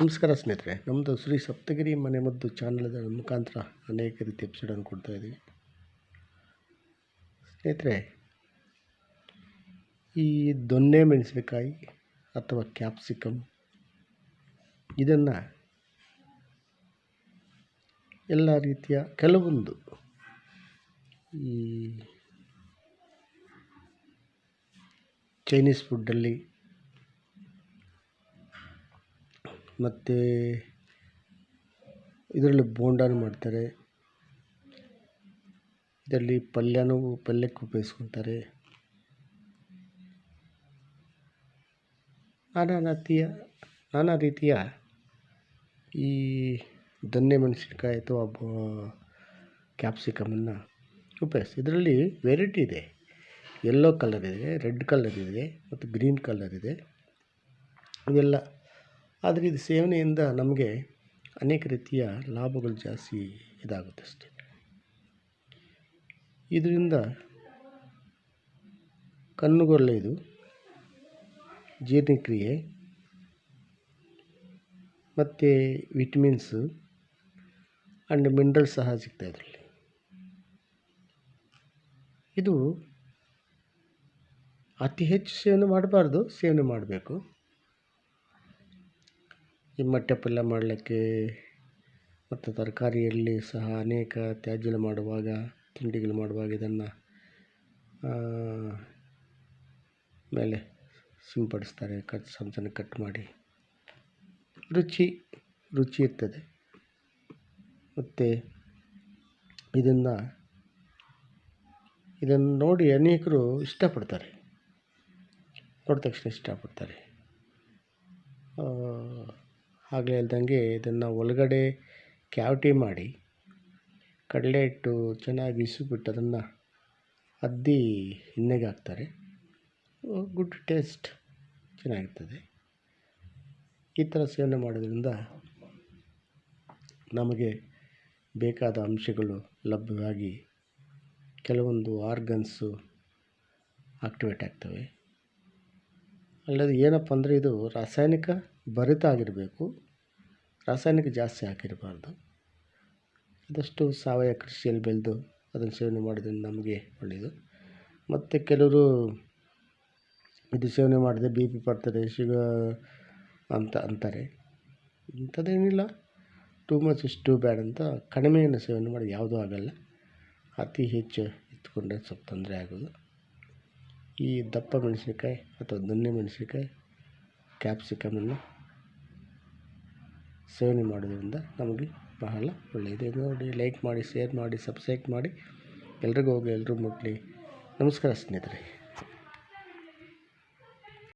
ನಮಸ್ಕಾರ ಸ್ನೇಹಿತರೆ ನಮ್ಮದು ಶ್ರೀ ಸಪ್ತಗಿರಿ ಮನೆ ಮದ್ದು ಚಾನಲ್ದ ಮುಖಾಂತರ ಅನೇಕ ರೀತಿ ಎಪಿಸೋಡನ್ನು ಕೊಡ್ತಾ ಇದ್ದೀವಿ. ಸ್ನೇಹಿತರೆ, ಈ ದೊನ್ನೆ ಮೆಣಸಿನಕಾಯಿ ಅಥವಾ ಕ್ಯಾಪ್ಸಿಕಮ್ ಇದನ್ನು ಎಲ್ಲ ರೀತಿಯ ಕೆಲವೊಂದು ಈ ಚೈನೀಸ್ ಫುಡ್ಡಲ್ಲಿ ಮತ್ತು ಇದರಲ್ಲಿ ಬೋಂಡಾನು ಮಾಡ್ತಾರೆ. ಇದರಲ್ಲಿ ಪಲ್ಯನೂ, ಪಲ್ಯಕ್ಕೆ ಉಪಯೋಗಿಸ್ಕೊತಾರೆ ನಾನಾ ರೀತಿಯ ನಾನಾ ರೀತಿಯ ಈ ದೊನ್ನೆ ಮೆಣಸಿನ್ಕಾಯಿ ಅಥವಾ ಕ್ಯಾಪ್ಸಿಕಮನ್ನು ಉಪಯೋಗಿಸಿ ಇದರಲ್ಲಿ ವೆರೈಟಿ ಇದೆ. ಯೆಲ್ಲೋ ಕಲರ್ ಇದೆ ರೆಡ್ ಕಲರ್ ಇದೆ ಮತ್ತು ಗ್ರೀನ್ ಕಲರ್ ಇದೆ ಇವೆಲ್ಲ ಆದರೆ ಇದು ಸೇವನೆಯಿಂದ ನಮಗೆ ಅನೇಕ ರೀತಿಯ ಲಾಭಗಳು ಜಾಸ್ತಿ ಇದಾಗುತ್ತೆ ಅಷ್ಟೆ. ಇದರಿಂದ ಕಣ್ಣಿಗೆ ಒಳ್ಳೆಯದು ಜೀರ್ಣಕ್ರಿಯೆ ಮತ್ತು ವಿಟಮಿನ್ಸು ಆ್ಯಂಡ್ ಮಿನ್ರಲ್ಸ್ ಸಹ ಸಿಗ್ತಾ ಇದರಲ್ಲಿ ಇದು ಅತಿ ಹೆಚ್ಚು ಸೇವನೆ ಮಾಡಬಾರ್ದು, ಸೇವನೆ ಮಾಡಬೇಕು. ಈ ಮೊಟ್ಟೆ ಪಲ್ಯ ಮಾಡಲಿಕ್ಕೆ ಮತ್ತು ತರಕಾರಿಯಲ್ಲಿ ಸಹ ಅನೇಕ ತ್ಯಾಜ್ಯಗಳು ಮಾಡುವಾಗ, ತಿಂಡಿಗಳು ಮಾಡುವಾಗ ಇದನ್ನು ಮೇಲೆ ಸಿಂಪಡಿಸ್ತಾರೆ, ಕಟ್ ಸಣ್ಣ ಕಟ್ ಮಾಡಿ. ರುಚಿ ರುಚಿ ಇರ್ತದೆ. ಮತ್ತು ಇದನ್ನು ಇದನ್ನು ನೋಡಿ ಅನೇಕರು ಇಷ್ಟಪಡ್ತಾರೆ. ನೋಡಿದ ತಕ್ಷಣ ಇಷ್ಟಪಡ್ತಾರೆ. ಆಗಲೇ ಹೇಳ್ದಂಗೆ ಇದನ್ನು ಒಳಗಡೆ ಕ್ಯಾವಿಟಿ ಮಾಡಿ ಕಡಲೆ ಹಿಟ್ಟು ಚೆನ್ನಾಗಿ ಇಸಿಬಿಟ್ಟು ಅದನ್ನು ಅದ್ದಿ ಎಣ್ಣೆಗೆ ಹಾಕ್ತಾರೆ. ಗುಡ್ ಟೇಸ್ಟ್ ಚೆನ್ನಾಗಿರ್ತದೆ. ಈ ಥರ ಸೇವನೆ ಮಾಡೋದ್ರಿಂದ ನಮಗೆ ಬೇಕಾದ ಅಂಶಗಳು ಲಭ್ಯವಾಗಿ ಕೆಲವೊಂದು ಆರ್ಗನ್ಸು ಆಕ್ಟಿವೇಟ್ ಆಗ್ತವೆ. ಅಲ್ಲದೆ ಏನಪ್ಪ ಅಂದರೆ ಇದು ರಾಸಾಯನಿಕ ಭರಿತ ಆಗಿರಬೇಕು ರಾಸಾಯನಿಕ ಜಾಸ್ತಿ ಹಾಕಿರಬಾರ್ದು. ಆದಷ್ಟು ಸಾವಯವ ಕೃಷಿಯಲ್ಲಿ ಬೆಳೆದು ಅದನ್ನು ಸೇವನೆ ಮಾಡೋದ್ರಿಂದ ನಮಗೆ ಒಳ್ಳೆಯದು ಮತ್ತು ಕೆಲವರು ಇದು ಸೇವನೆ ಮಾಡಿದ್ರೆ ಬಿ ಪಿ ಬರ್ತದೆ, ಶುಗರ್ ಅಂತ ಅಂತಾರೆ. ಇಂಥದ್ದೇನಿಲ್ಲ. Too much is too bad ಅಂತ ಕಡಿಮೆಯನ್ನು ಸೇವನೆ ಮಾಡಿ ಯಾವುದೂ ಆಗಲ್ಲ. ಅತಿ ಹೆಚ್ಚು ಎತ್ಕೊಂಡ್ರೆ ಸ್ವಲ್ಪ ತೊಂದರೆ ಆಗೋದು. ಈ ದಪ್ಪ ಮೆಣಸಿನಕಾಯಿ ಅಥವಾ ದೊಣ್ಣೆ ಮೆಣಸಿನ್ಕಾಯಿ, ಕ್ಯಾಪ್ಸಿಕಮನ್ನು ಸೇವನೆ ಮಾಡೋದ್ರಿಂದ ನಮಗೆ ಬಹಳ ಒಳ್ಳೆಯದು. ನೋಡಿ ಲೈಕ್ ಮಾಡಿ ಶೇರ್ ಮಾಡಿ ಸಬ್ಸ್ಕ್ರೈಬ್ ಮಾಡಿ. ಎಲ್ರಿಗೂ ಹೋಗಿ ಎಲ್ಲರೂ ಮುಟ್ಟಲಿ ನಮಸ್ಕಾರ ಸ್ನೇಹಿತರೆ.